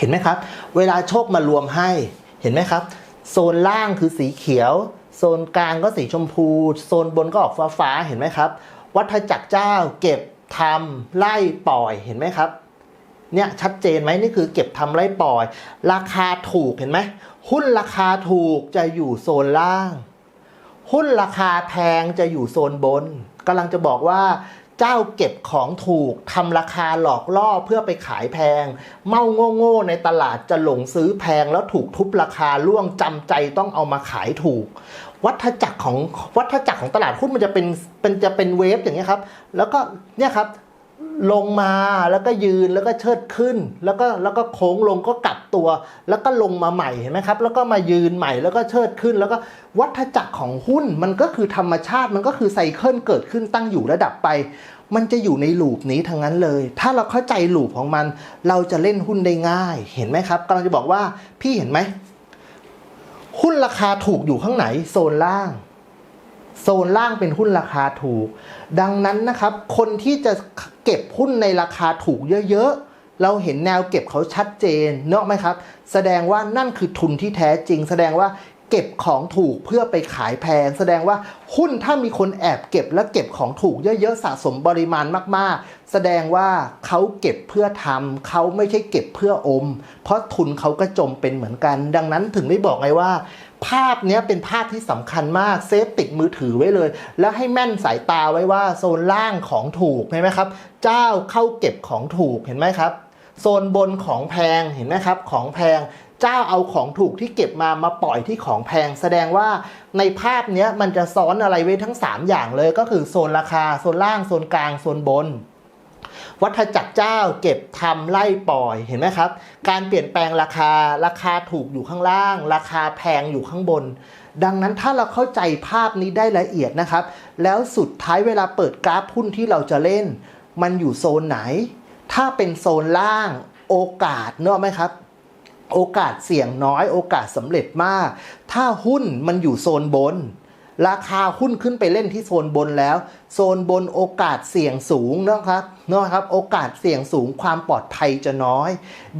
เห็นไหมครับ เวลาโชคมารวมให้เห็นไหมครับ โซนล่างคือสีเขียว โซนกลางก็สีชมพู โซนบนก็ออกฟ้าฟ้าๆเห็นไหมครับ วัฏจักรเจ้าเก็บทำไล่ปล่อยเห็นไหมครับเนี่ยชัดเจนไหมนี่คือเก็บทำไล่ปล่อย ราคาถูกเห็นไหมหุ้นราคาถูกจะอยู่โซนล่าง หุ้นราคาแพงจะอยู่โซนบนกำลังจะบอกว่า เจ้าเก็บของถูกทำราคาหลอกล่อเพื่อไปขายแพง เมาโง่ๆในตลาดจะหลงซื้อแพงแล้วถูกทุบราคาล่วงจำใจต้องเอามาขายถูก วัฏจักรของวัฏจักรของตลาดหุ้นมันจะเป็นเป็นจะเป็นเวฟอย่างนี้ครับ แล้วก็เนี่ยครับ ลงมาแล้วก็ยืนแล้วก็เชิดขึ้น แล้วก็แล้วก็โค้งลงก็กลับตัว แล้วก็ลงมาใหม่เห็นไหมครับ แล้วก็มายืนใหม่แล้วก็เชิดขึ้น แล้วก็วัฏจักรของหุ้นมันก็คือธรรมชาติมันก็คือไซเคิลเกิดขึ้นตั้งอยู่ระดับไป มันจะอยู่ในลูปนี้ทั้งนั้นเลย ถ้าเราเข้าใจลูปของมัน เราจะเล่นหุ้นได้ง่าย เห็นไหมครับกำลังจะบอกว่าพี่เห็นไหมหุ้นราคาถูกอยู่ข้างไหนโซนล่าง โซนล่างเป็นหุ้นราคาถูก ดังนั้นนะครับ คนที่จะเก็บหุ้นในราคาถูกเยอะๆ เราเห็นแนวเก็บเขาชัดเจนเนอะไหมครับ แสดงว่านั่นคือทุนที่แท้จริง แสดงว่า เก็บของถูกเพื่อไปขายแพง แสดงว่าหุ้นถ้ามีคนแอบเก็บและเก็บของถูกเยอะๆสะสมปริมาณมากๆ แสดงว่าเขาเก็บเพื่อทำเขาไม่ใช่เก็บเพื่ออม เพราะทุนเขาก็จมเป็นเหมือนกัน ดังนั้นถึงได้บอกไงว่า ภาพนี้เป็นภาพที่สำคัญมากเซฟติดมือถือไว้เลย แล้วให้แม่นสายตาไว้ว่าโซนล่างของถูกเห็นไหมครับ เจ้าเข้าเก็บของถูกเห็นไหมครับโซนบนของแพงเห็นไหมครับ ของแพง เจ้าเอาของถูกที่เก็บมามาปล่อยที่ของแพง แสดงว่าในภาพเนี้ยมันจะซ้อนอะไรไว้ทั้ง 3 อย่างเลยก็คือโซนราคา โซนล่าง โซนกลาง โซนบน วัฏจักรเจ้าเก็บทำไล่ปล่อยเห็นไหมครับ การเปลี่ยนแปลงราคาราคาถูกอยู่ข้างล่าง ราคาแพงอยู่ข้างบนดังนั้นถ้าเราเข้าใจภาพนี้ได้ละเอียดนะครับ แล้วสุดท้ายเวลาเปิดกราฟหุ้นที่เราจะเล่น มันอยู่โซนไหน ถ้าเป็นโซนล่างโอกาสเนอะไหมครับ โอกาสเสี่ยงน้อย โอกาสสำเร็จมาก ถ้าหุ้นมันอยู่โซนบน ราคาหุ้นขึ้นไปเล่นที่โซนบนแล้ว โซนบนโอกาสเสี่ยงสูงนะครับนะครับ โอกาสเสี่ยงสูงความปลอดภัยจะน้อย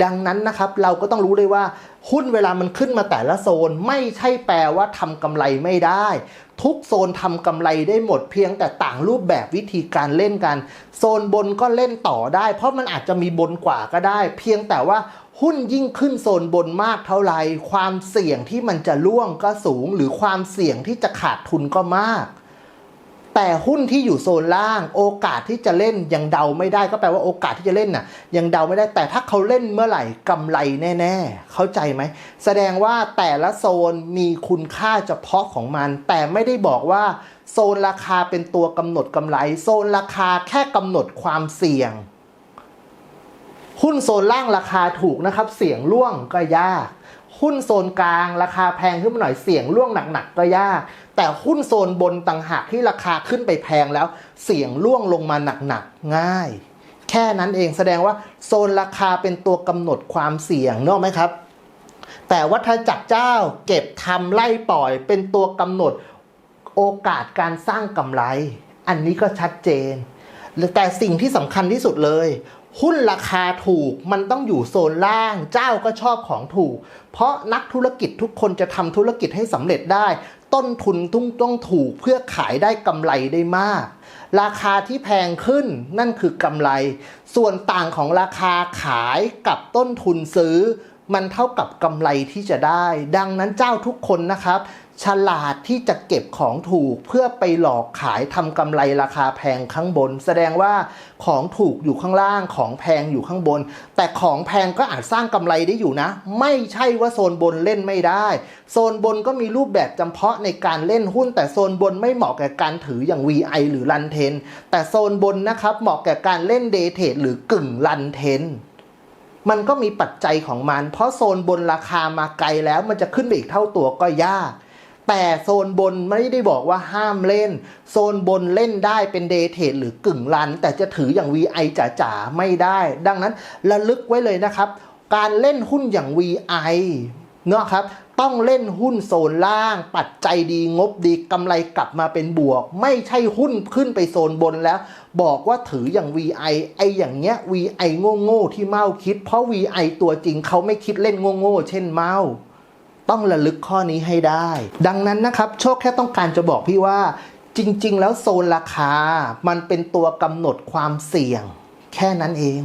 ดังนั้นนะครับเราก็ต้องรู้เลยว่าหุ้นเวลามันขึ้นมาแต่ละโซนไม่ใช่แปลว่าทำกำไรไม่ได้ ทุกโซนทำกำไรได้หมดเพียงแต่ต่างรูปแบบวิธีการเล่นกัน โซนบนก็เล่นต่อได้ เพราะมันอาจจะมีบนกว่าก็ได้ เพียงแต่ว่า หุ้นยิ่งขึ้นโซนบนมากเท่าไหร่ความเสี่ยงที่มันจะล่วงก็สูง หรือความเสี่ยงที่จะขาดทุนก็มาก แต่หุ้นที่อยู่โซนล่างโอกาสที่จะเล่นยังเดาไม่ได้ก็แปลว่าโอกาสที่จะเล่นน่ะ ยังเดาไม่ได้แต่ถ้าเขาเล่นเมื่อไหร่กำไรแน่ ๆ เข้าใจไหม แสดงว่าแต่ละโซนมีคุณค่าเฉพาะของมัน แต่ไม่ได้บอกว่า โซนราคาเป็นตัวกำหนดกำไร โซนราคาแค่กำหนดความเสี่ยง หุ้นโซนล่างราคาถูกนะครับ เสี่ยงล่วงก็ยาก หุ้นโซนกลางราคาแพงขึ้นมาหน่อยเสี่ยงล่วงหนักๆก็ยาก แต่หุ้นโซนบนต่างหากที่ราคาขึ้นไปแพงแล้ว เสี่ยงล่วงลงมาหนักๆง่าย แค่นั้นเองแสดงว่าโซนราคาเป็นตัวกำหนดความเสี่ยงเนอะไหมครับ แต่วัฏจักรเจ้าเก็บทำไล่ปล่อย เป็นตัวกำหนดโอกาสการสร้างกำไร อันนี้ก็ชัดเจนแต่สิ่งที่สำคัญที่สุดเลย หุ้นราคาถูกมันต้องอยู่โซนล่างเจ้าก็ชอบของถูก เพราะนักธุรกิจทุกคนจะทำธุรกิจให้สำเร็จได้ ต้นทุนต้องต้องถูกเพื่อขายได้กำไรได้มาก ราคาที่แพงขึ้นนั่นคือกำไร ส่วนต่างของราคาขายกับต้นทุนซื้อ มันเท่ากับกำไรที่จะได้ ดังนั้นเจ้าทุกคนนะครับ ฉลาดที่จะเก็บของถูกเพื่อไปหลอกขายทำกำไรราคาแพงข้างบน แสดงว่าของถูกอยู่ข้างล่างของแพงอยู่ข้างบน แต่ของแพงก็อาจสร้างกำไรได้อยู่นะ ไม่ใช่ว่าโซนบนเล่นไม่ได้ โซนบนก็มีรูปแบบจำเพาะในการเล่นหุ้น แต่โซนบนไม่เหมาะแก่การถืออย่าง VI หรือรันเทนแต่โซนบนนะครับเหมาะแก่การเล่นเดย์เทรดหรือกึ่งรันเทน มันก็มีปัจจัยของมัน เพราะโซนบนราคามาไกลแล้วมันจะขึ้นไปอีกเท่าตัวก็ยาก แต่โซนบนไม่ได้บอกว่าห้ามเล่น โซนบนเล่นได้เป็นเดเทดหรือกึ่งรัน แต่จะถืออย่าง VI จ๋าๆไม่ได้ ดังนั้นระลึกไว้เลยนะครับ การเล่นหุ้นอย่าง VI เนาะครับต้องเล่นหุ้นโซนล่าง ปัจจัยดีงบดีกำไรกลับมาเป็นบวก ไม่ใช่หุ้นขึ้นไปโซนบนแล้ว บอกว่าถืออย่าง VI ไออย่างเงี้ย VI โง่โง่ที่เมาคิด เพราะ VI ตัวจริงเขาไม่คิดเล่นโง่โง่เช่นเมาต้องระลึกข้อนี้ให้ได้ ดังนั้นนะครับ โชคแค่ต้องการจะบอกพี่ว่า จริง ๆ แล้วโซนราคา มันเป็นตัวกำหนดความเสี่ยง แค่นั้นเอง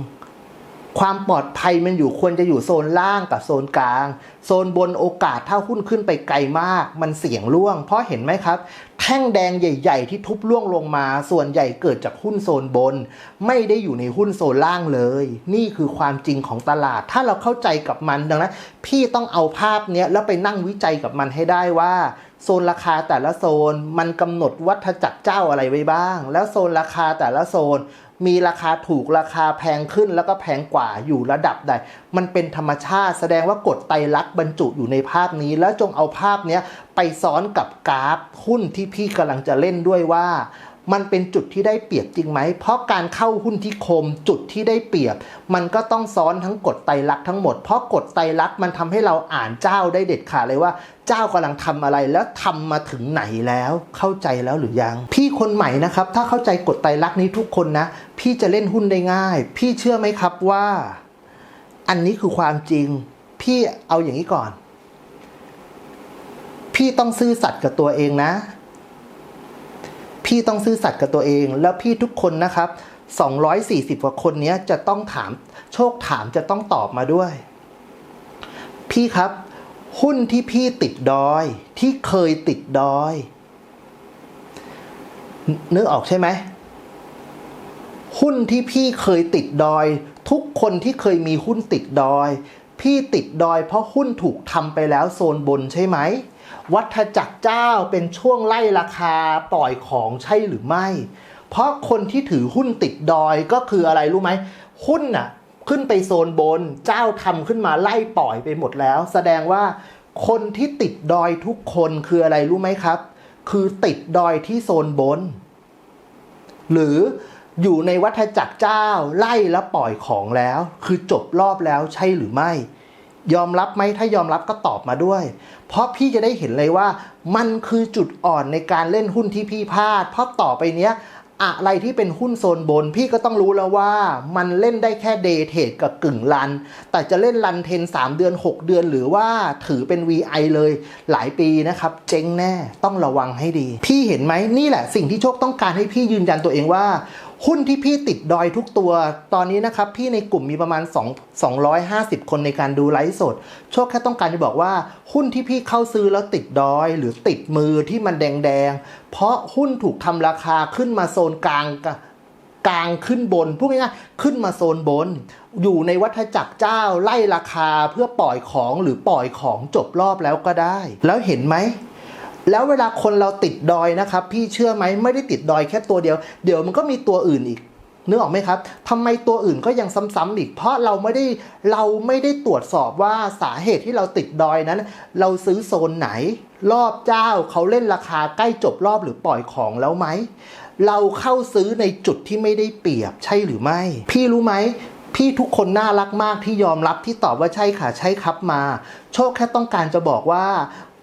ความปลอดภัยมันอยู่ควรจะอยู่โซนล่างกับโซนกลาง โซนบนโอกาสถ้าหุ้นขึ้นไปไกลมาก มันเสี่ยงล่วง เพราะเห็นไหมครับ แท่งแดงใหญ่ ๆ ที่ทุบล่วงลงมา ส่วนใหญ่เกิดจากหุ้นโซนบน ไม่ได้อยู่ในหุ้นโซนล่างเลย นี่คือความจริงของตลาด ถ้าเราเข้าใจกับมันดังนั้นพี่ต้องเอาภาพเนี้ยแล้วไปนั่งวิจัยกับมันให้ได้ว่าโซนราคาแต่ละโซนมันกำหนดวัฏจักรเจ้าอะไรไว้บ้าง แล้วโซนราคาแต่ละโซน มีราคาถูกราคาแพงขึ้นแล้วก็แพงกว่าอยู่ระดับใด มันเป็นธรรมชาติ แสดงว่ากฎไตรลักษณ์บรรจุอยู่ในภาพนี้ แล้วจงเอาภาพนี้ไปซ้อนกับกราฟหุ้นที่พี่กำลังจะเล่นด้วยว่า มันเป็นจุดที่ได้เปรียบจริงไหม เพราะการเข้าหุ้นที่คมจุดที่ได้เปรียบ มันก็ต้องซ้อนทั้งกฎไตรลักษณ์ทั้งหมด เพราะกฎไตรลักษณ์มันทำให้เราอ่านเจ้าได้เด็ดขาดเลยว่า เจ้ากำลังทำอะไรแล้วทำมาถึงไหนแล้ว เข้าใจแล้วหรือยัง พี่คนใหม่นะครับ ถ้าเข้าใจกฎไตรลักษณ์นี้ทุกคนนะ พี่จะเล่นหุ้นได้ง่าย พี่เชื่อไหมครับว่า อันนี้คือความจริง พี่เอาอย่างนี้ก่อน พี่ต้องซื่อสัตย์กับตัวเองนะ พี่ต้องซื่อสัตย์กับตัวเอง แล้วพี่ทุกคนนะครับ 240 กว่าคนนี้จะต้องถาม โชคถามจะต้องตอบมาด้วย พี่ครับ หุ้นที่พี่ติดดอย ที่เคยติดดอยนึกออกใช่ไหมหุ้นที่พี่เคยติดดอย ทุกคนที่เคยมีหุ้นติดดอย พี่ติดดอยเพราะหุ้นถูกทำไปแล้วโซนบนใช่ไหม วัฏจักรเจ้าเป็นช่วงไล่ราคาปล่อยของใช่หรือไม่ เพราะคนที่ถือหุ้นติดดอยก็คืออะไรรู้ไหมหุ้นน่ะขึ้นไปโซนบนเจ้าทำขึ้นมาไล่ปล่อยไปหมดแล้ว แสดงว่าคนที่ติดดอยทุกคนคืออะไรรู้ไหมครับ คือติดดอยที่โซนบน หรืออยู่ในวัฏจักรเจ้าไล่แล้วปล่อยของแล้ว คือจบรอบแล้วใช่หรือไม่ ยอมรับไหมถ้ายอมรับก็ตอบมาด้วย เพราะพี่จะได้เห็นเลยว่า มันคือจุดอ่อนในการเล่นหุ้นที่พี่พลาด เพราะต่อไปเนี้ยอะไรที่เป็นหุ้นโซนบน พี่ก็ต้องรู้แล้วว่ามันเล่นได้แค่เดย์เทรดกับกึ่งรัน แต่จะเล่นรันเทน 3 เดือน 6 เดือน หรือว่าถือเป็น VI เลยหลายปีนะครับ เจ๊งแน่ต้องระวังให้ดี พี่เห็นไหมนี่แหละสิ่งที่โชคต้องการให้พี่ยืนยันตัวเองว่า หุ้นที่พี่ติดดอยทุกตัว ตอนนี้นะครับ พี่ในกลุ่มมีประมาณ 2 250 คนในการดูไลฟ์สด โชคแค่ต้องการจะบอกว่า หุ้นที่พี่เข้าซื้อแล้วติดดอยหรือติดมือที่มันแดงๆ เพราะหุ้นถูกทำราคาขึ้นมาโซนกลางกับกลางขึ้นบน พูดง่ายๆขึ้นมาโซนบน อยู่ในวัฏจักรเจ้าไล่ราคาเพื่อปล่อยของหรือปล่อยของจบรอบแล้วก็ได้ แล้วเห็นไหม แล้วเวลาคนเราติดดอยนะครับ พี่เชื่อไหมไม่ได้ติดดอยแค่ตัวเดียว เดี๋ยวมันก็มีตัวอื่นอีกนึกออกไหมครับทำไมตัวอื่นก็ยังซ้ำๆอีก เพราะเราไม่ได้เราไม่ได้ตรวจสอบว่าสาเหตุที่เราติดดอยนั้น เราซื้อโซนไหน รอบเจ้าเขาเล่นราคาใกล้จบรอบหรือปล่อยของแล้วไหม เราเข้าซื้อในจุดที่ไม่ได้เปรียบใช่หรือไม่ พี่รู้ไหมพี่ทุกคนน่ารักมากที่ยอมรับที่ตอบว่าใช่ค่ะใช่ครับมา โชคแค่ต้องการจะบอกว่า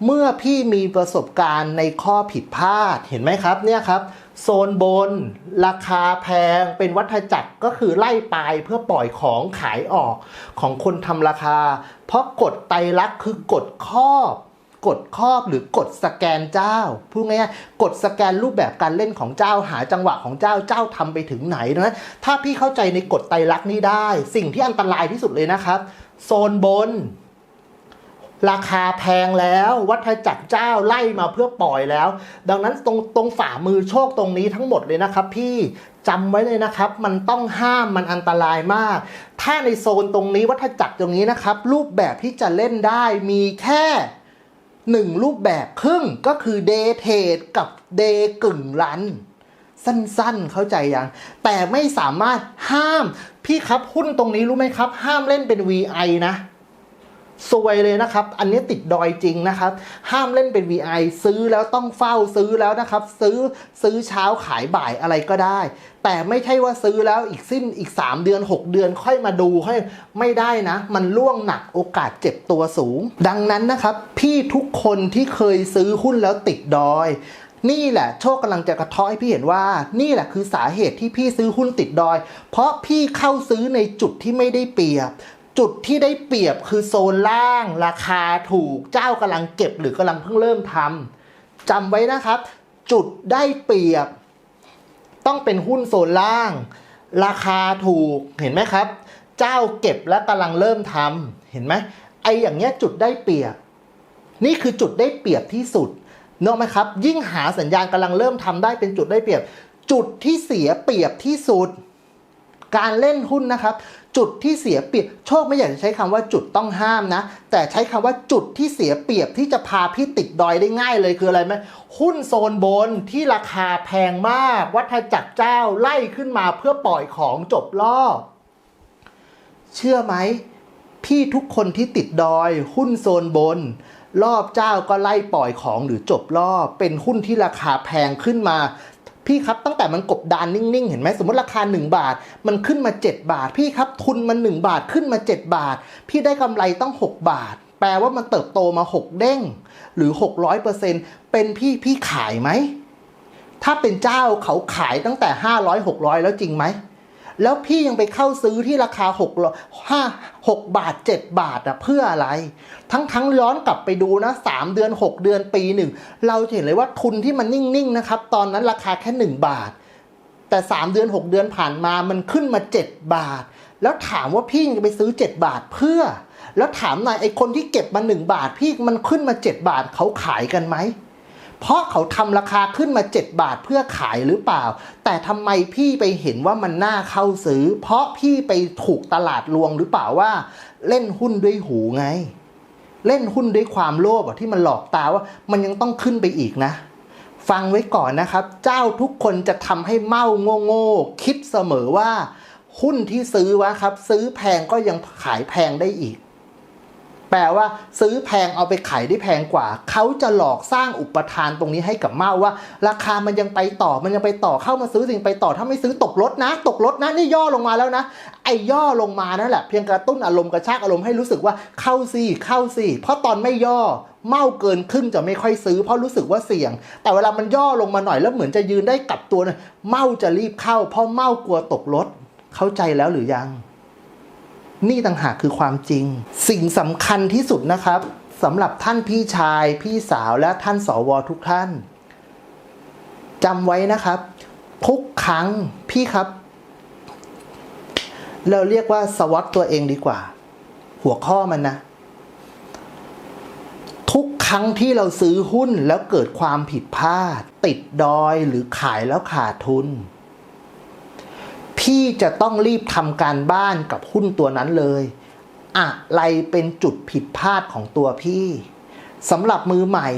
เมื่อพี่มีประสบการณ์ในข้อผิดพลาดเห็นไหมครับเนี่ยครับ โซนบน ราคาแพงเป็นวัฏจักรก็คือไล่ปลายเพื่อปล่อยของขายออกของคนทำราคา เพราะกฎไตรลักษณ์คือกฎครอบกดครอบหรือกดสแกนเจ้าพูดง่ายๆกดสแกนรูปแบบการเล่นของเจ้าหาจังหวะของเจ้าเจ้าทำไปถึงไหนนั้นถ้าพี่เข้าใจในกฎไตรลักษณ์นี้ได้ สิ่งที่อันตรายที่สุดเลยนะครับ โซนบน ราคาแพงแล้ววัฏจักรเจ้าไล่มาเพื่อปล่อยแล้ว ดังนั้นตรงตรงฝ่ามือโชคตรงนี้ทั้งหมดเลยนะครับ พี่จำไว้เลยนะครับ มันต้องห้ามมันอันตรายมาก ถ้าในโซนตรงนี้วัฏจักรตรงนี้นะครับ รูปแบบที่จะเล่นได้มีแค่หนึ่งรูปแบบครึ่งก็คือเดเทดกับเดกึ่งรันสั้นๆ เข้าใจยัง แต่ไม่สามารถห้าม พี่ครับหุ้นตรงนี้รู้ไหมครับ ห้ามเล่นเป็น VI นะ ซวยเลยนะครับ อันนี้ติดดอยจริงนะครับ ห้ามเล่นเป็น VI ซื้อแล้วต้องเฝ้าซื้อแล้วนะครับ ซื้อซื้อเช้าขายบ่ายอะไรก็ได้ แต่ไม่ใช่ว่าซื้อแล้วอีกสิ้นอีก 3 เดือน 6 เดือนค่อยมาดูค่อยไม่ได้นะ มันล่วงหนักโอกาสเจ็บตัวสูง ดังนั้นนะครับ พี่ทุกคนที่เคยซื้อหุ้นแล้วติดดอยนี่แหละโชคกำลังจะกระเทาะให้พี่เห็นว่า นี่แหละคือสาเหตุที่พี่ซื้อหุ้นติดดอย เพราะพี่เข้าซื้อในจุดที่ไม่ได้เปรียบ จุดที่ได้เปรียบคือโซนล่าง ราคาถูกเจ้ากำลังเก็บหรือกำลังเพิ่งเริ่มทำจำไว้นะครับ จุดได้เปรียบ ต้องเป็นหุ้นโซนล่าง ราคาถูกเห็นไหมครับ เจ้าเก็บและกำลังเริ่มทำเห็นไหมไออย่างเงี้ยจุดได้เปรียบ นี่คือจุดได้เปรียบที่สุดเนอะไหมครับ ยิ่งหาสัญญาณกำลังเริ่มทำได้เป็นจุดได้เปรียบ จุดที่เสียเปรียบที่สุด การเล่นหุ้นนะครับ จุดที่เสียเปรียบโชคไม่อยากจะใช้คำว่าจุดต้องห้ามนะ แต่ใช้คำว่าจุดที่เสียเปรียบที่จะพาพี่ติดดอยได้ง่ายเลยคืออะไรไหมหุ้นโซนบนที่ราคาแพงมาก วัฏจักรเจ้าไล่ขึ้นมาเพื่อปล่อยของจบรอบเชื่อไหมพี่ทุกคนที่ติดดอยหุ้นโซนบน รอบเจ้าก็ไล่ปล่อยของหรือจบรอบ เป็นหุ้นที่ราคาแพงขึ้นมา พี่ครับตั้งแต่มันกบดานนิ่งๆ เห็นไหมสมมติราคา 1 บาท มันขึ้นมา 7 บาท พี่ครับทุนมัน 1 บาทขึ้นมา 7 บาท พี่ได้กำไรต้อง 6 บาท แปลว่ามันเติบโตมา 6 เด้ง หรือ 600%เป็นพี่พี่ขายไหม ถ้าเป็นเจ้าเขาขายตั้งแต่ 500 600 แล้วจริงไหม แล้วพี่ยังไปเข้าซื้อที่ราคา6 5 6บาท 7 บาทอะเพื่ออะไร ทั้งทั้งย้อนกลับไปดูนะ 3 เดือน 6 เดือนปีหนึ่ง เราเห็นเลยว่าทุนที่มันนิ่งๆนะครับ ตอนนั้นราคาแค่ 1 บาท แต่ 3 เดือน 6 เดือนผ่านมามันขึ้นมา 7 บาท แล้วถามว่าพี่จะไปซื้อ 7 บาทเพื่อ แล้วถามหน่อยไอ้คนที่เก็บมา 1 บาทพี่มันขึ้นมา 7 บาทเขาขายกันไหม เพราะเขาทำราคาขึ้นมา 7 บาทเพื่อขายหรือเปล่า แต่ทำไมพี่ไปเห็นว่ามันน่าเข้าซื้อ เพราะพี่ไปถูกตลาดลวงหรือเปล่าว่า เล่นหุ้นด้วยหูไง เล่นหุ้นด้วยความโลภที่มันหลอกตาว่า มันยังต้องขึ้นไปอีกนะ ฟังไว้ก่อนนะครับ เจ้าทุกคนจะทำให้เมาโง่ๆคิดเสมอว่า หุ้นที่ซื้อวะครับ ซื้อแพงก็ยังขายแพงได้อีก แปลว่าซื้อแพงเอาไปขายได้แพงกว่า เขาจะหลอกสร้างอุปทานตรงนี้ให้กับเมาว่า ราคามันยังไปต่อมันยังไปต่อเข้ามาซื้อสิ่งไปต่อถ้าไม่ซื้อตกรถนะ ตกรถนะนี่ย่อลงมาแล้วนะ ไอ้ย่อลงมานั่นแหละเพียงกระตุ้นอารมณ์กระชากอารมณ์ให้รู้สึกว่าเข้าสิเข้าสิเพราะตอนไม่ย่อเมาเกินครึ่งจะไม่ค่อยซื้อเพราะรู้สึกว่าเสี่ยง แต่เวลามันย่อลงมาหน่อยแล้วเหมือนจะยืนได้กลับตัวนะเมาจะรีบเข้า เพราะเมากลัวตกรถเข้าใจแล้วหรือยัง นี่ต่างหากคือความจริง สิ่งสำคัญที่สุดนะครับสำหรับท่านพี่ชาย พี่สาวและท่านสวทุกท่านจำไว้นะครับ ทุกครั้งพี่ครับ เราเรียกว่าสวอตตัวเองดีกว่า หัวข้อมันนะ ทุกครั้งที่เราซื้อหุ้นแล้วเกิดความผิดพลาด ติดดอยหรือขายแล้วขาดทุน พี่จะต้องรีบทำการบ้านกับหุ้นตัวนั้นเลย อะไรเป็นจุดผิดพลาดของตัวพี่สำหรับมือใหม่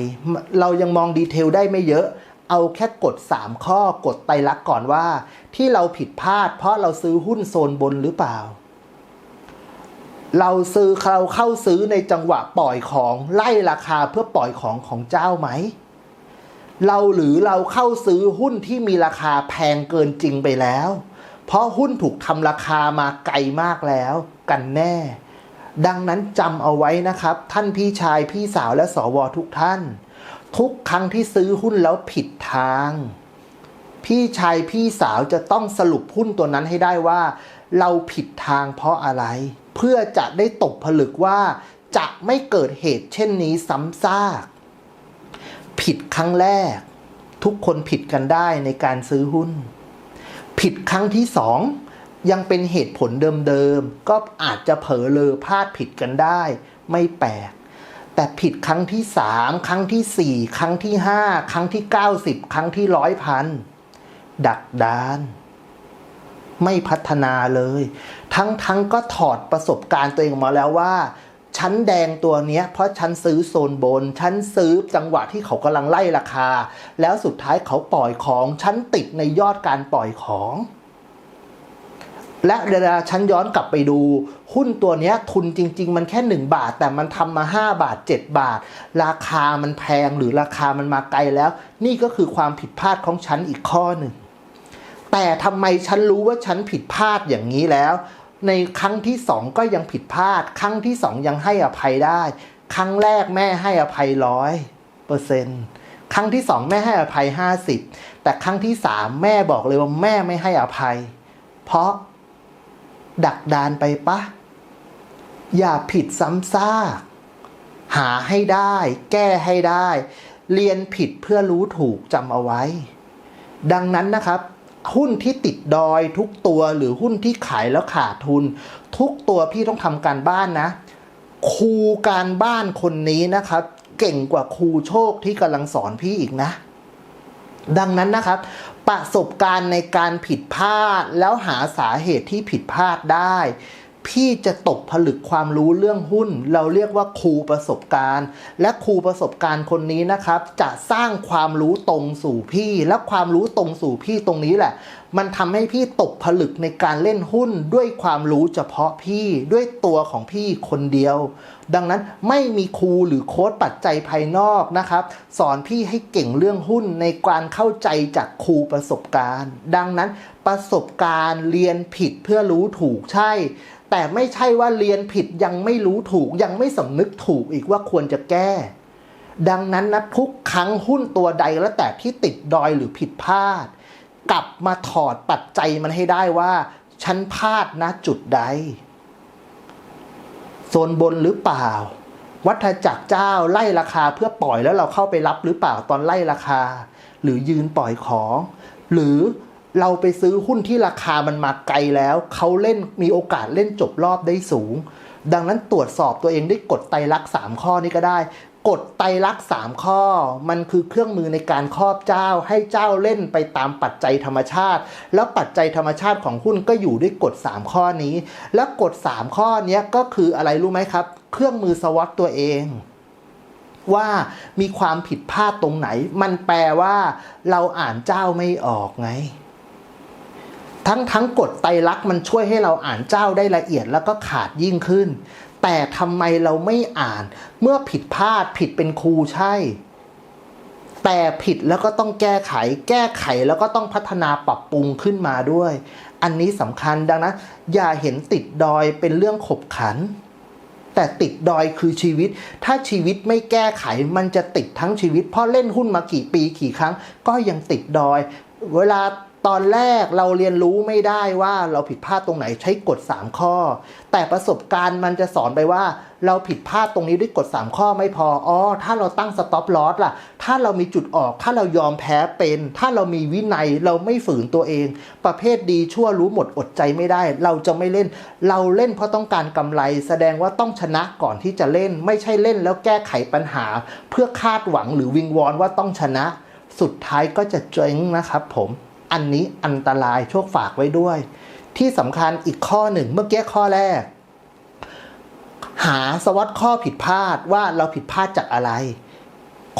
เรายังมองดีเทลได้ไม่เยอะ เอาแค่กด 3 ข้อกดไตรลักษ์ก่อนว่า ที่เราผิดพลาด เพราะเราซื้อหุ้นโซนบนหรือเปล่า เราซื้อเราเข้าซื้อในจังหวะปล่อยของไล่ราคาเพื่อปล่อยของของเจ้าไหมเราหรือเราเข้าซื้อหุ้นที่มีราคาแพงเกินจริงไปแล้ว เพราะหุ้นถูกทำราคามาไกลมากแล้วกันแน่ ดังนั้นจำเอาไว้นะครับ ท่านพี่ชายพี่สาวและสวทุกท่าน ทุกครั้งที่ซื้อหุ้นแล้วผิดทาง พี่ชายพี่สาวจะต้องสรุปหุ้นตัวนั้นให้ได้ว่า เราผิดทางเพราะอะไร เพื่อจะได้ตกผลึกว่าจะไม่เกิดเหตุเช่นนี้ซ้ำซาก ผิดครั้งแรก ทุกคนผิดกันได้ในการซื้อหุ้น ผิดครั้งที่สองยังเป็นเหตุผลเดิมๆ ก็อาจจะเผลอเลอพลาดผิดกันได้ ไม่แปลก แต่ผิดครั้งที่สามครั้งที่สี่ครั้งที่ห้าครั้งที่เก้าสิบครั้งที่ร้อยพันดักดานไม่พัฒนาเลย ทั้งทั้งก็ถอดประสบการณ์ตัวเองมาแล้วว่า ชั้นแดงตัวนี้เพราะฉันซื้อโซนบนฉันซื้อจังหวะที่เขากำลังไล่ราคา แล้วสุดท้ายเขาปล่อยของฉันติดในยอดการปล่อยของ และเวลาฉันย้อนกลับไปดู หุ้นตัวนี้ทุนจริง ๆ มันแค่ 1 บาท แต่มันทำมา 5 บาท 7 บาท ราคามันแพงหรือราคามันมาไกลแล้ว นี่ก็คือความผิดพลาดของฉันอีกข้อหนึ่งแต่ทำไมฉันรู้ว่าฉันผิดพลาดอย่างนี้แล้ว ในครั้งที่สองก็ยังผิดพลาด ครั้งที่สองยังให้อภัยได้ ครั้งแรกแม่ให้อภัยร้อยเปอร์เซ็นต์ครั้งที่สองแม่ให้อภัยห้าสิบแต่ครั้งที่สามแม่บอกเลยว่าแม่ไม่ให้อภัย เพราะดักดานไปปะ อย่าผิดซ้ำซากหาให้ได้ แก้ให้ได้ เรียนผิดเพื่อรู้ถูกจำเอาไว้ ดังนั้นนะครับ หุ้นที่ติดดอยทุกตัวหรือหุ้นที่ขายแล้วขาดทุน ทุกตัวพี่ต้องทำการบ้านนะ ครูการบ้านคนนี้นะครับ เก่งกว่าครูโชคที่กำลังสอนพี่อีกนะ ดังนั้นนะครับ ประสบการณ์ในการผิดพลาดแล้วหาสาเหตุที่ผิดพลาดได้ พี่จะตกผลึกความรู้เรื่องหุ้น เราเรียกว่าครูประสบการณ์ และครูประสบการณ์คนนี้นะครับ จะสร้างความรู้ตรงสู่พี่ และความรู้ตรงสู่พี่ตรงนี้แหละ มันทำให้พี่ตกผลึกในการเล่นหุ้นด้วยความรู้เฉพาะพี่ด้วยตัวของพี่คนเดียว ดังนั้นไม่มีครูหรือโค้ดปัจจัยภายนอกนะครับ สอนพี่ให้เก่งเรื่องหุ้นในการเข้าใจจากครูประสบการณ์ ดังนั้นประสบการณ์เรียนผิดเพื่อรู้ถูกใช่ แต่ไม่ใช่ว่าเรียนผิดยังไม่รู้ถูกยังไม่สำนึกถูกอีกว่าควรจะแก้ ดังนั้นนะทุกครั้งหุ้นตัวใดแล้วแต่ที่ติดดอยหรือผิดพลาด กลับมาถอดปัจจัยมันให้ได้ว่า ฉันพลาดนะจุดใดโซนบนหรือเปล่า วัฏจักรเจ้าไล่ราคาเพื่อปล่อยแล้วเราเข้าไปรับหรือเปล่าตอนไล่ราคา หรือยืนปล่อยของ หรือ เราไปซื้อหุ้นที่ราคามันมาไกลแล้ว เขาเล่นมีโอกาสเล่นจบรอบได้สูง ดังนั้นตรวจสอบตัวเองด้วยกฎไตรลักษณ์สามข้อนี้ก็ได้กฎไตรลักษณ์สามข้อ มันคือเครื่องมือในการครอบเจ้าให้เจ้าเล่นไปตามปัจจัยธรรมชาติ แล้วปัจจัยธรรมชาติของหุ้นก็อยู่ด้วยกฎ 3 ข้อนี้ แล้วกฎ 3 ข้อนี้ก็คืออะไรรู้ไหมครับ เครื่องมือสวอตตัวเอง ว่ามีความผิดพลาดตรงไหน มันแปลว่า เราอ่านเจ้าไม่ออกไง ทั้งทั้งกฎไตรลักษณ์มันช่วยให้เราอ่านเจ้าได้ละเอียดแล้วก็ขาดยิ่งขึ้น แต่ทำไมเราไม่อ่าน เมื่อผิดพลาดผิดเป็นครูใช่ แต่ผิดแล้วก็ต้องแก้ไข แก้ไขแล้วก็ต้องพัฒนาปรับปรุงขึ้นมาด้วย อันนี้สำคัญดังนั้นอย่าเห็นติดดอยเป็นเรื่องขบขัน แต่ติดดอยคือชีวิต ถ้าชีวิตไม่แก้ไขมันจะติดทั้งชีวิตเพราะเล่นหุ้นมากี่ปีกี่ครั้ง ก็ยังติดดอย เวลา ตอนแรกเราเรียนรู้ไม่ได้ว่าเราผิดพลาดตรงไหนใช้กฎ 3 ข้อ แต่ประสบการณ์มันจะสอนไปว่า เราผิดพลาดตรงนี้ด้วยกฎ 3 ข้อไม่พออ๋อถ้าเราตั้งสต็อปลอสล่ะ ถ้าเรามีจุดออก ถ้าเรายอมแพ้เป็น ถ้าเรามีวินัยเราไม่ฝืนตัวเอง ประเภทดีชั่วรู้หมดอดใจไม่ได้ เราจะไม่เล่น เราเล่นเพราะต้องการกำไร แสดงว่าต้องชนะก่อนที่จะเล่น ไม่ใช่เล่นแล้วแก้ไขปัญหา เพื่อคาดหวังหรือวิงวอนว่าต้องชนะ สุดท้ายก็จะเจ๊งนะครับผม อันนี้อันตรายโชคฝากไว้ด้วย ที่สำคัญอีกข้อหนึ่งเมื่อกี้ข้อแรก หาสวัสดข้อผิดพลาดว่าเราผิดพลาดจากอะไร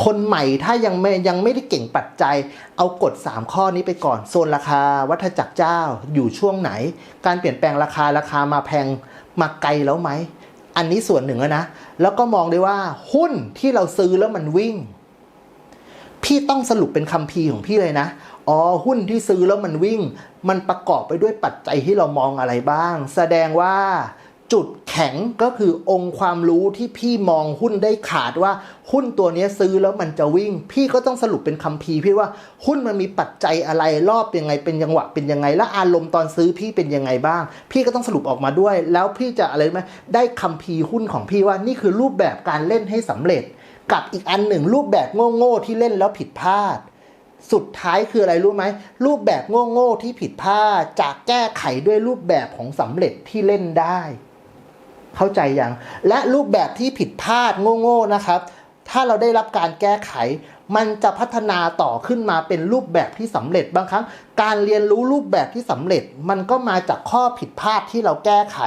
คนใหม่ถ้ายังไม่ยังไม่ได้เก่งปัจจัย เอากฎ 3 ข้อนี้ไปก่อนโซนราคาวัฏจักรเจ้าอยู่ช่วงไหน การเปลี่ยนแปลงราคาราคามาแพงมาไกลแล้วไหมอันนี้ส่วนหนึ่งนะ แล้วก็มองได้ว่าหุ้นที่เราซื้อแล้วมันวิ่ง พี่ต้องสรุปเป็นคัมภีร์ของพี่เลยนะ อ๋อหุ้นที่ซื้อแล้วมันวิ่ง มันประกอบไปด้วยปัจจัยที่เรามองอะไรบ้าง แสดงว่าจุดแข็งก็คือองค์ความรู้ที่พี่มองหุ้นได้ขาดว่า หุ้นตัวนี้ซื้อแล้วมันจะวิ่ง พี่ก็ต้องสรุปเป็นคัมภีพี่ว่าหุ้นมันมีปัจจัยอะไรรอบยังไงเป็นจังหวะเป็นยังไง และอารมณ์ตอนซื้อพี่เป็นยังไงบ้าง พี่ก็ต้องสรุปออกมาด้วย แล้วพี่จะอะไรไหมได้คัมภีหุ้นของพี่ว่านี่คือรูปแบบการเล่นให้สำเร็จ กับอีกอันหนึ่งรูปแบบโง่ๆที่เล่นแล้วผิดพลาด สุดท้ายคืออะไรรู้ไหม รูปแบบโง่ๆที่ผิดพลาดจะแก้ไขด้วยรูปแบบของสำเร็จที่เล่นได้ เข้าใจยัง และรูปแบบที่ผิดพลาดโง่ๆนะครับ ถ้าเราได้รับการแก้ไข มันจะพัฒนาต่อขึ้นมาเป็นรูปแบบที่สำเร็จบางครั้ง การเรียนรู้รูปแบบที่สำเร็จ มันก็มาจากข้อผิดพลาดที่เราแก้ไข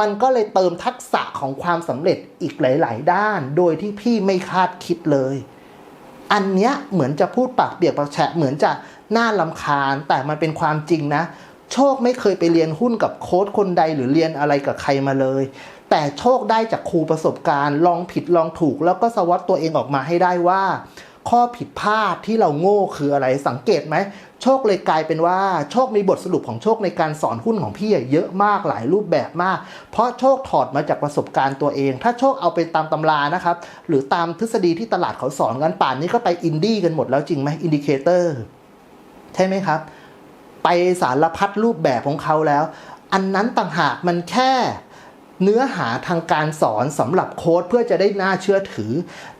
มันก็เลยเติมทักษะของความสำเร็จอีกหลาย ๆ ด้าน โดยที่พี่ไม่คาดคิดเลย อันเนี้ยเหมือนจะพูดปากเปียกปากแฉะเหมือนจะน่าลำคาญแต่มันเป็นความจริงนะ โชคไม่เคยไปเรียนหุ้นกับโค้ดคนใดหรือเรียนอะไรกับใครมาเลย แต่โชคได้จากครูประสบการณ์ ลองผิดลองถูก แล้วก็สวัสดตัวเองออกมาให้ได้ว่า ข้อผิดพลาดที่เราโง่คืออะไรสังเกตไหมโชคเลยกลายเป็นว่าโชคมีบทสรุปของโชคในการสอนหุ้นของพี่เยอะมากหลายรูปแบบมาก เพราะโชคถอดมาจากประสบการณ์ตัวเอง ถ้าโชคเอาไปตามตำรานะครับหรือตามทฤษฎีที่ตลาดเขาสอนกันป่านนี้ก็ไปอินดี้กันหมดแล้วจริงไหมอินดิเคเตอร์ใช่ไหมครับ ไปสารพัดรูปแบบของเขาแล้ว อันนั้นต่างหากมันแค่ เนื้อหาทางการสอนสำหรับโค้ดเพื่อจะได้น่าเชื่อถือ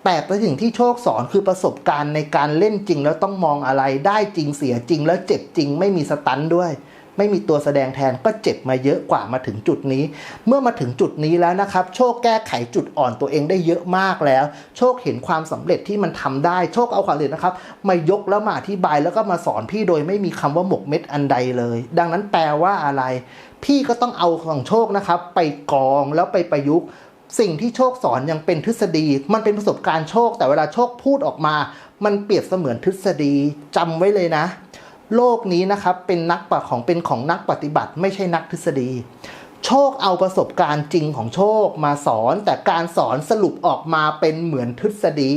แต่ประสิ่งที่โชคสอนคือประสบการณ์ในการเล่นจริงแล้วต้องมองอะไรได้จริงเสียจริงแล้วเจ็บจริงไม่มีสตันด้วย ไม่มีตัวแสดงแทนก็เจ็บมาเยอะกว่ามาถึงจุดนี้ เมื่อมาถึงจุดนี้แล้วนะครับ โชคแก้ไขจุดอ่อนตัวเองได้เยอะมากแล้ว โชคเห็นความสำเร็จที่มันทำได้ โชคเอาความสำเร็จนะครับ มายกแล้วมาอธิบายแล้วก็มาสอนพี่โดยไม่มีคำว่าหมกเม็ดอันใดเลย ดังนั้นแปลว่าอะไร พี่ก็ต้องเอาของโชคนะครับ ไปกองแล้วไปประยุกต์สิ่งที่โชคสอนยังเป็นทฤษฎี มันเป็นประสบการณ์โชค แต่เวลาโชคพูดออกมา มันเปรียบเสมือนทฤษฎีจำไว้เลยนะ โลกนี้นะครับเป็นนักปะของเป็นของนักปฏิบัติ ไม่ใช่นักทฤษฎี โชคเอาประสบการณ์จริงของโชคมาสอน แต่การสอนสรุปออกมาเป็นเหมือนทฤษฎี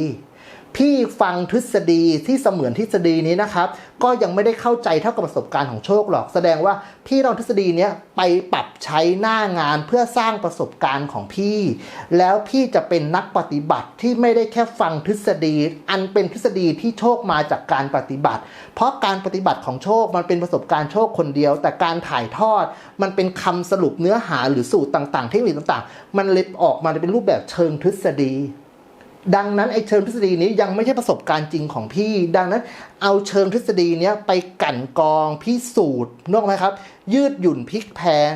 พี่ฟังทฤษฎีที่เสมือนทฤษฎีนี้นะครับ ก็ยังไม่ได้เข้าใจเท่ากับประสบการณ์ของโชคหรอก แสดงว่าพี่ลองทฤษฎีนี้ไปปรับใช้หน้างานเพื่อสร้างประสบการณ์ของพี่ แล้วพี่จะเป็นนักปฏิบัติที่ไม่ได้แค่ฟังทฤษฎี อันเป็นทฤษฎีที่โชคมาจากการปฏิบัติ เพราะการปฏิบัติของโชคมันเป็นประสบการณ์โชคคนเดียว แต่การถ่ายทอด มันเป็นคำสรุปเนื้อหาหรือสูตรต่างๆเทคนิคต่างๆ มันเลยออกมาเป็นรูปแบบเชิงทฤษฎี ดังนั้นไอ้เชิงทฤษฎีนี้ยังไม่ใช่ประสบการณ์จริงของพี่ ดังนั้นเอาเชิงทฤษฎีเนี้ยไปกั่นกองพิสูจน์นกออกไหมครับ ยืดหยุ่นพลิกแพง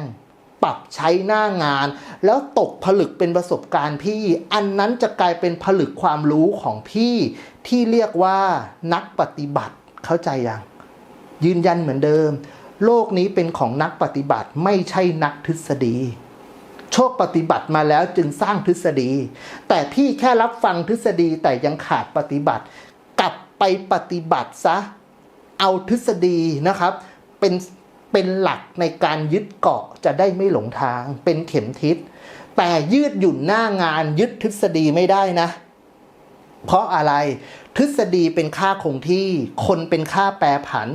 ปรับใช้หน้างาน แล้วตกผลึกเป็นประสบการณ์พี่ อันนั้นจะกลายเป็นผลึกความรู้ของพี่ที่เรียกว่านักปฏิบัติเข้าใจยังยืนยันเหมือนเดิม โลกนี้เป็นของนักปฏิบัติไม่ใช่นักทฤษฎี โชคปฏิบัติมาแล้วจึงสร้างทฤษฎี แต่พี่แค่รับฟังทฤษฎีแต่ยังขาดปฏิบัติ กลับไปปฏิบัติซะ เอาทฤษฎีนะครับ เป็นเป็นหลักในการยึดเกาะจะได้ไม่หลงทาง เป็นเข็มทิศ แต่ยืดหยุ่นหน้างานยึดทฤษฎีไม่ได้นะ เพราะอะไรทฤษฎีเป็นค่าคงที่ คนเป็นค่าแปรผัน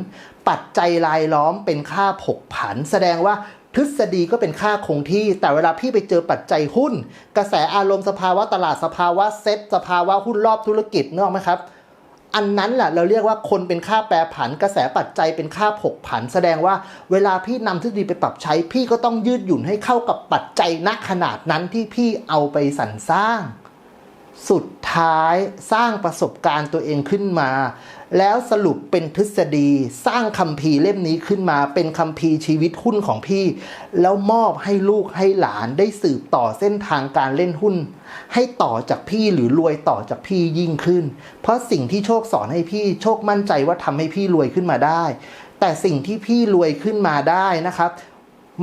ปัจจัยรายล้อมเป็นค่าผกผัน แสดงว่า ทฤษฎีก็เป็นค่าคงที่ แต่เวลาพี่ไปเจอปัจจัยหุ้น กระแสอารมณ์สภาวะตลาดสภาวะเซ็ตสภาวะหุ้นรอบธุรกิจนึกออกไหมครับ อันนั้นแหละเราเรียกว่าคนเป็นค่าแปรผัน กระแสปัจจัยเป็นค่าผกผัน แสดงว่าเวลาพี่นำทฤษฎีไปปรับใช้ พี่ก็ต้องยืดหยุ่นให้เข้ากับปัจจัยณขนาดนั้นที่พี่เอาไปสรรสร้าง สุดท้ายสร้างประสบการณ์ตัวเองขึ้นมา แล้วสรุปเป็นทฤษฎีสร้างคัมภีร์เล่มนี้ขึ้นมาเป็นคัมภีร์ชีวิตหุ้นของพี่ แล้วมอบให้ลูกให้หลานได้สืบต่อเส้นทางการเล่นหุ้น ให้ต่อจากพี่หรือรวยต่อจากพี่ยิ่งขึ้น เพราะสิ่งที่โชคสอนให้พี่โชคมั่นใจว่าทำให้พี่รวยขึ้นมาได้ แต่สิ่งที่พี่รวยขึ้นมาได้นะครับ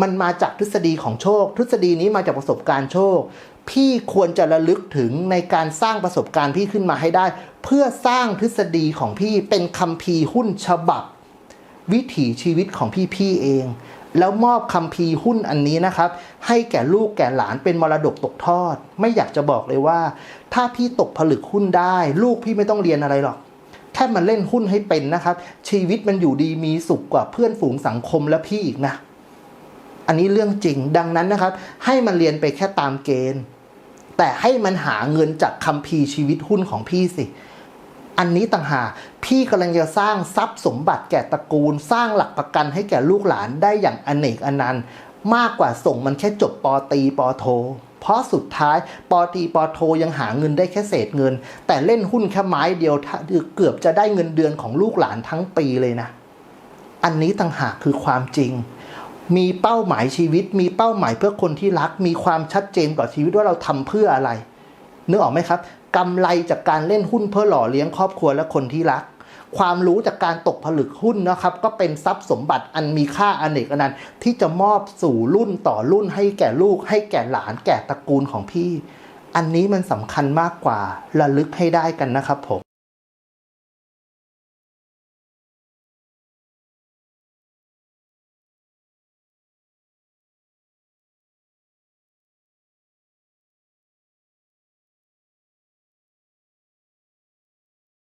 มันมาจากทฤษฎีของโชค ทฤษฎีนี้มาจากประสบการณ์โชค พี่ควรจะระลึกถึงในการสร้างประสบการณ์พี่ขึ้นมาให้ได้ เพื่อสร้างทฤษฎีของพี่เป็นคัมภีร์หุ้นฉบับ วิถีชีวิตของพี่พี่เอง แล้วมอบคัมภีร์หุ้นอันนี้นะครับ ให้แก่ลูกแก่หลานเป็นมรดกตกทอด ไม่อยากจะบอกเลยว่า ถ้าพี่ตกผลึกหุ้นได้ ลูกพี่ไม่ต้องเรียนอะไรหรอกแค่มันเล่นหุ้นให้เป็นนะครับ ชีวิตมันอยู่ดีมีสุขกว่าเพื่อนฝูงสังคมและพี่อีกนะ อันนี้เรื่องจริงดังนั้นนะครับ ให้มันเรียนไปแค่ตามเกณฑ์ แต่ให้มันหาเงินจากคัมภีร์ชีวิตหุ้นของพี่สิ อันนี้ต่างหากพี่กำลังจะสร้างทรัพย์สมบัติแก่ตระกูล สร้างหลักประกันให้แก่ลูกหลานได้อย่างอเนกอนันต์มากกว่าส่งมันแค่จบปอตีปอโท เพราะสุดท้ายปอตีปอโทยังหาเงินได้แค่เศษเงิน แต่เล่นหุ้นแค่ไม้เดียวเกือบจะได้เงินเดือนของลูกหลานทั้งปีเลยนะ อันนี้ต่างหากคือความจริง มีเป้าหมายชีวิต มีเป้าหมายเพื่อคนที่รัก มีความชัดเจนต่อชีวิตว่าเราทำเพื่ออะไรนึกออกไหมครับกำไรจากการเล่นหุ้นเพื่อหล่อเลี้ยงครอบครัวและคนที่รัก ความรู้จากการตกผลึกหุ้นนะครับ ก็เป็นทรัพย์สมบัติอันมีค่าอเนกอนันต์ที่จะมอบสู่รุ่นต่อรุ่น ให้แก่ลูก ให้แก่หลานแก่ตระกูลของพี่ อันนี้มันสำคัญมากกว่าระลึกให้ได้กันนะครับผม